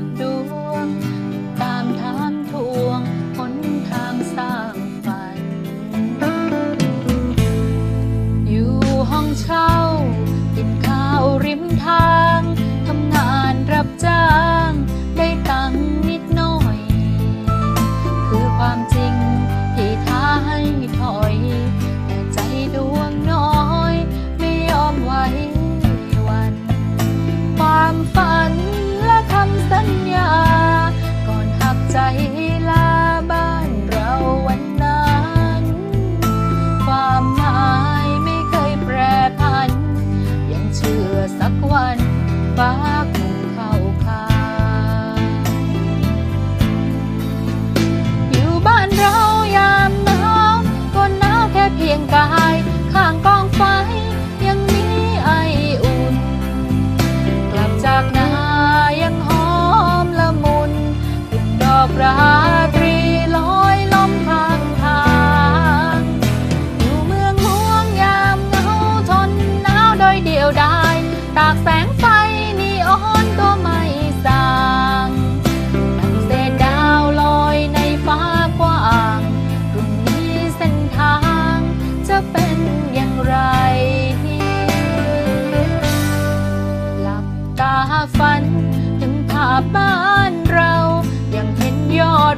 up to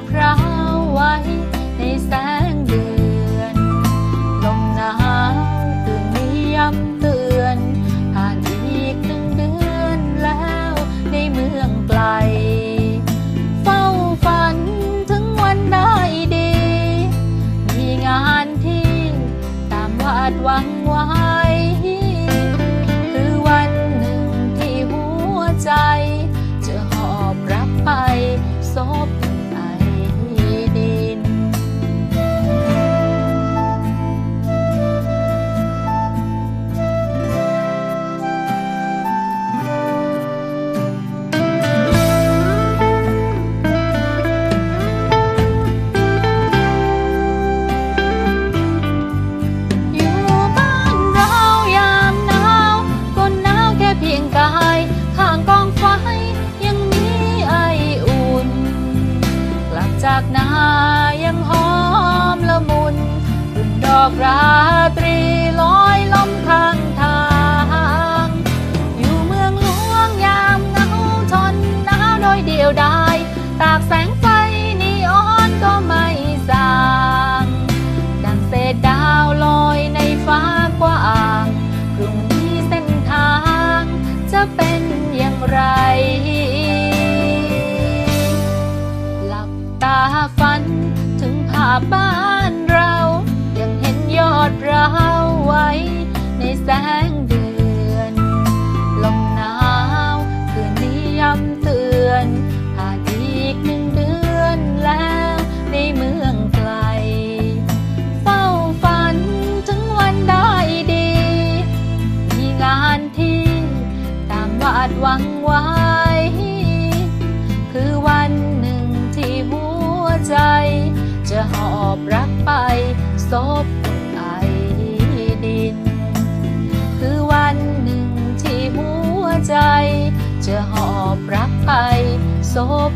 พร้าวไว้ในแสงเดือน ลมหนาวตื่นนิยมเตือนผ่านอีกหนึ่งเดือนแล้วในเมืองไกล เฝ้าฝันถึงวันได้ดี มีงานที่ตามวาดหวัง จากนายังหอมละมุนรุนดอกรา บ้านเรา ยังเห็นยอดเราไว้ ในแสงเดือน ลมหนาวคืนนี้ย้ำเตือนผ่าอีกหนึ่งเดือนแล้วในเมืองไกล เฝ้าฝันถึงวันได้ดี มีงานที่ตามวาดหวังไว้ คือวันหนึ่งที่หัวใจ หอบรักไปศพไอดิน คือวันหนึ่งที่หัวใจ จะหอบรักไปศพ